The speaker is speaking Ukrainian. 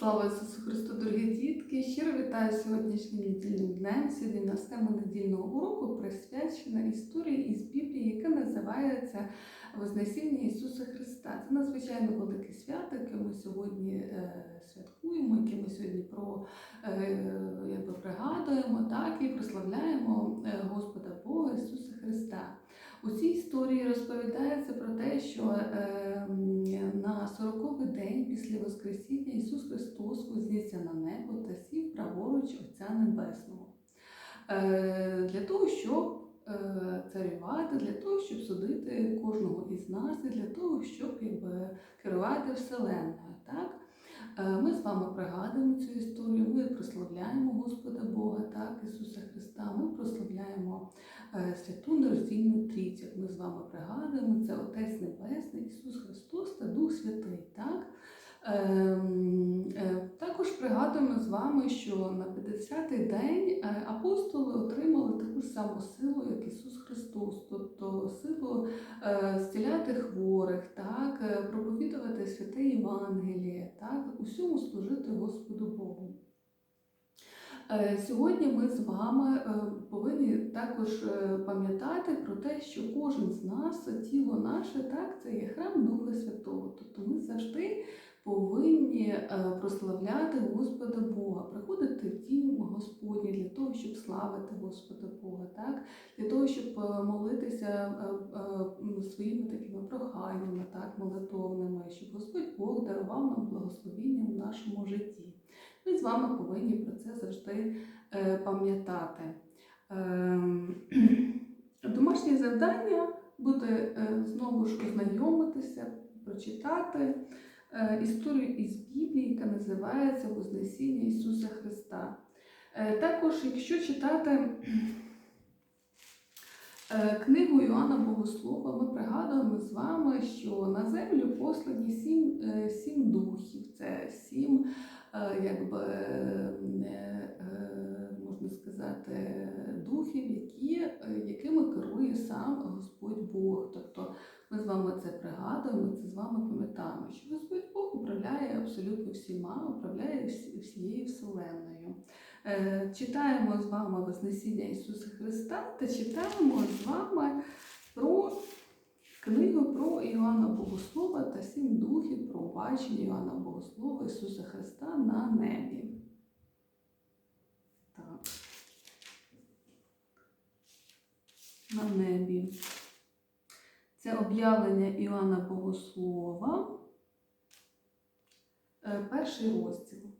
Слава Ісусу Христу, дорогі дітки! Щиро вітаю сьогоднішнім недільним днем. Сьогодні у нас тема недільного уроку присвячена історії із Біблії, яка називається Вознесіння Ісуса Христа. Це надзвичайно велике свято, яке ми сьогодні е, святкуємо, яке ми сьогодні про, е, якби пригадуємо так, і прославляємо е, Господа Бога Ісуса Христа. У цій історії розповідається про те, що е, на 40-й день після Воскресіння Ісус Христос вознісся на небо та сів праворуч Отця Небесного. Е, для того, щоб е, царювати, для того, щоб судити кожного із нас, і для того, щоб якби, керувати Вселенною. Так? Е, Ми з вами пригадуємо цю історію, ми прославляємо Господа Бога, так, Ісуса Христа, ми прославляємо святу нероздільну трійцю. Ми з вами пригадуємо, це Отець Небесний, Ісус Христос та Дух Святий. Так? Ем, е, Також пригадуємо з вами, що на 50-й день е, апостоли отримали таку ж саму силу, як Ісус Христос, тобто силу е, зціляти хворих, так, е, проповідувати святе Євангеліє, так, усьому служити Господу Богу. Е, Сьогодні ми з вами е, повинні також е, пам'ятати про те, що кожен з нас, тіло наше, так, це є храм Духа Святого. Тобто ми завжди повинні прославляти Господа Бога, приходити в дім Господній для того, щоб славити Господа Бога, так? для того, щоб молитися своїми такими проханнями, так, молитовними, щоб Господь Бог дарував нам благословіння в нашому житті. Ми з вами повинні про це завжди е, пам'ятати. Ем, Домашнє завдання буде е, знову ж ознайомитися, прочитати е, історію із Біблії, яка називається Вознесіння Ісуса Христа. Також, якщо читати книгу Іоанна Богослова, ми пригадуємо з вами, що на землю послані сім, е, сім духів, це сім, е, якби, е, е, можна сказати, духів, які, е, якими керує сам Господь Бог. Тобто ми з вами це пригадуємо, це з вами пам'ятаємо, що Господь Бог управляє абсолютно всіма, управляє всією Вселенною. Е, Читаємо з вами Вознесіння Ісуса Христа та читаємо з вами про книгу про Іоанна Богослова та сім духів про бачення Іоанна Богослова Ісуса Христа на небі. Так. На небі. Це об'явлення Іоанна Богослова, Е, перший розділ.